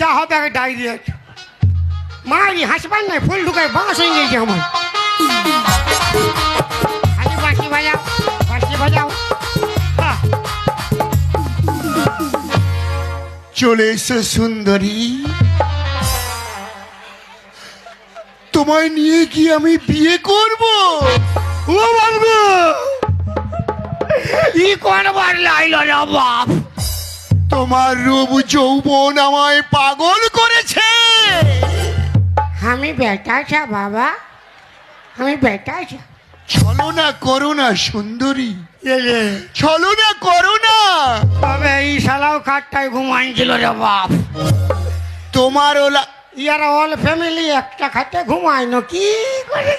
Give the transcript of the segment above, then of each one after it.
যা হবে আগে ডাইরেক্ট মারি হাসবার নাই? ফুল ঢুকায় বাস হয়ে গেছে আমার। আরে বাঁশি বাজাও বাঁশি বাজাও। চলে এসো সুন্দরী। তোমায় নিয়ে কি আমি বিয়ে করব? ও বাবু! ই কোন বার লাইল রে বাপ। তোমার রূপ যৌবন আমায় পাগল করেছে। আমি বেটা ছা বাবা। আমি বেটা ছা ছলো না করো না সুন্দরী। ছলো না করো না। তবে এই শালাও খাটটায় ঘুমাইছিল রে বাপ। তোমার ওলা ইয়ারা অল ফ্যামিলি একটা খাটে ঘুমায় না কি করে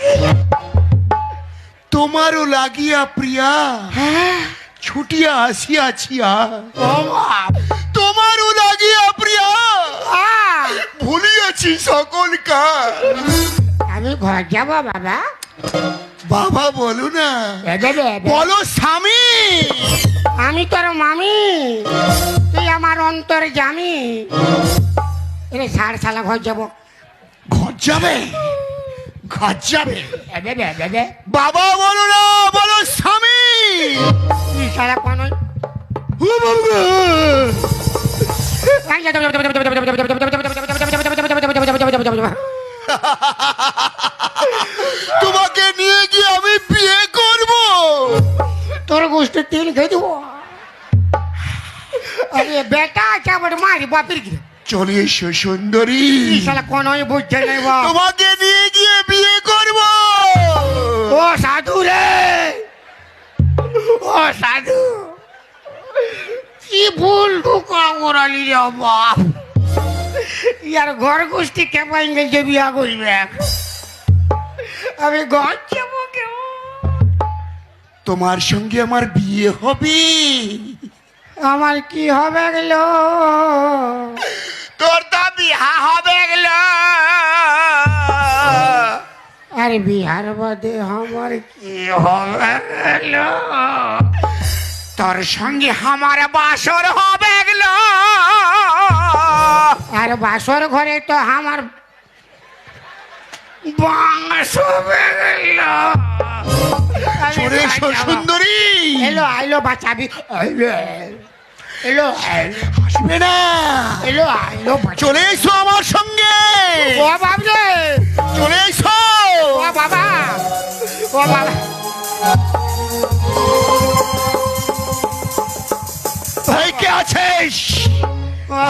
তোমারও লাগিয়া প্রিয়া। হ্যাঁ। ছুটিয়া আসিয়াছিয়া তোমারও লাগিয়া প্রিয়া ভুলিয়াছি সকল কাজ। আমি ঘর যাব বাবা। বাবা বলো না। বলো স্বামী। আমি তোর মামি। তুই আমার অন্তর জামি। রে সার শালা ঘর যাব। ঘর যাবে? ঘর যাবে? বাবা বলো না বলো স্বামী। বাবা তোমাকে নিয়ে গিয়ে আমি বিয়ে করব তোর গোষ্ঠী তিল খেয়ে দেবো আরে বেটা মারি বাপের কি চলে এসো সুন্দরী শালা কোন বুঝছে নাই তোমাকে নিয়ে গিয়ে বিয়ে করব ও সাধু রে ও সাধু কি ভুল ঢুকা ওরালি রে বাপ। ইয়ার ঘর গোষ্ঠী কেপাই গেছে বিয়া করবে? আমি ঘর যাব কেউ তোমার সঙ্গে আমার বিয়ে হবে। আমার কি হবে গেল? তোর তো বিহা হবে গেলো। আরে বিহার বাদে আমার কি হবে তোর সঙ্গে আমার বাসর হবে গেলো। আর বাসর ঘরে তো আমার সুন্দরী। এলো আইলো বাঁচাবি এলো আসবে না। এলো চলে এসো আমার সঙ্গে। ও বাবরে চলে এসো। ও বাবা। ও বাবা। ভাই কে আছিস?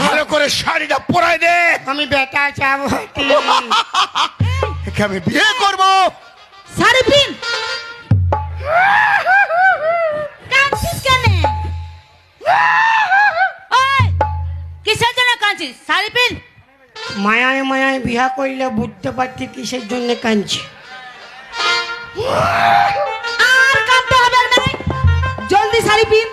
ভালো করে শাড়িটা পরাই দে। আমি বেটা চাবো। আমি বিয়ে করব। শাড়ি পিন কাঁদছিস শাড়ি পিন। মায়ায় মায়ায় বিয়া করলে বুঝতে পারছি কিসের জন্য কাঁদছি। আর কাঁদতে হবে না। জলদি শাড়ি পিন।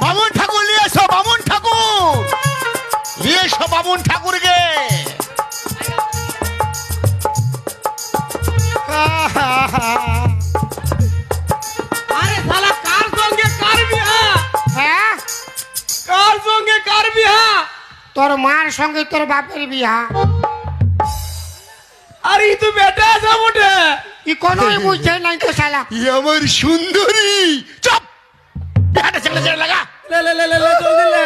বামুন ঠাকুর নিয়ে এসো বামুন ঠাকুর। নিয়ে এসো বামুন ঠাকুরকে। আরে শালা কার সঙ্গে কার বিহা হ্যাঁ? কার সঙ্গে কার বিহা তোর মার সঙ্গে তোর বাপের বিয়া। আরে ই তো বেটা আছে মোটে ই কোনো বুঝছে নাই তো শালা। ই আমার সুন্দরী। চপ! বিহাটা ছেলে ছেলে লাগা। লে লে লে লে লে জলদি লে।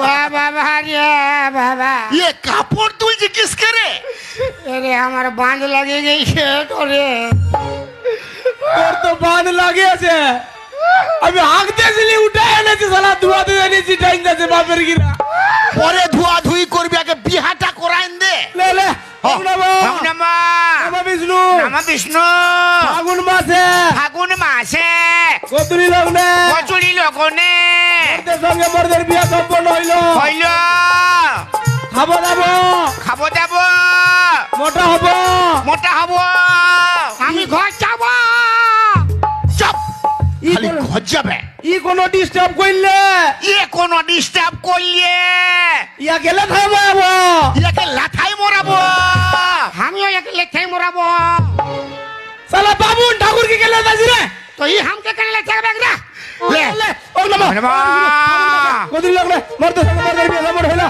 ও বাবা রে বাবা। ইয়ে কাপড় তুলছে কিসকে রে? এরে আমার বাঁধ লাগে গেছে তোরে। তোর তো বাঁধ লাগে আমি হাঁকতেছিলি উঠে এনেছি শালা ধোয়া দিয়ে এনেছি টাইম যাচ্ছে বাপের গিরা। পরে ধোয়া ধুই করবি আগে বিহাটা করাইন দে। লে বিষ্ণু। বিষ্ণু। ফাগুন মাসে। ফাগুন মাসে। কতুরি লগ্নে। কচুরি লগনে। মর্দের সঙ্গে মর্দের বিয়ে সম্পন্ন হইল। হইল। খাব দাবো খাব যাব মোটা হব। মোটা হব। আমি ঘর যাব চাপ খালি ঘর যাবে ই কোন ডিস্টার্ব করলে? ইয়ে কোন ডিস্টার্ব করলে? ইয়া গেলে থাকব আবো ইয়াকে লাথাই মরাবো? আমিও এক লেখাই মরাবো? সালা বাবুন ঠাকুর কি গেলে দাজি রে তো ই হামকে কেন লেখা রাখ রে লে। ওম নম। নমঃ। মর্দের সঙ্গে মর্দের বিয়ে সম্পন্ন হইল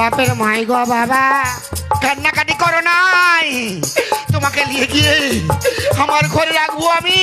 বাপের মাই গো বাবা কান্নাকাটি করো নাই। তোমাকে নিয়ে গিয়ে আমার ঘরে রাখব আমি।